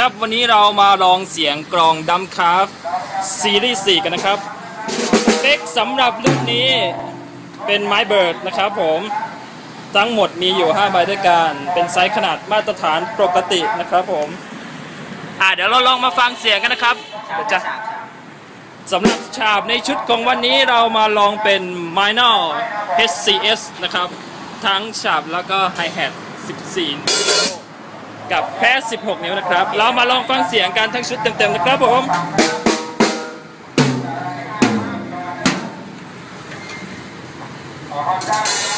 ครับวันนี้เรามาลองเสียงกรองดัมคาฟซีรีส์4กันนะครับสเปคสำหรับรุ่นนี้เป็นไม้เบิร์ดนะครับผมทั้งหมดมีอยู่ 5 ใบด้วยกัน เป็นไซส์ขนาดมาตรฐานปกตินะครับผม อ่าเดี๋ยวเราลองมาฟังเสียงกันนะครับเดี๋ยวจะสำหรับฉาบในชุดของวันนี้เรามาลองเป็น Minor HCS นะครับ ทั้งฉาบแล้วก็ไฮแฮท14 กับแค่16 นิ้วนะครับ เรามาลองฟังเสียงกันทั้งชุดเต็มๆนะครับผมยั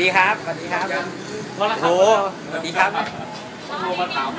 ดีครับ สวัสดีครับ โอ้สวัสดีครับ โทรมาถาม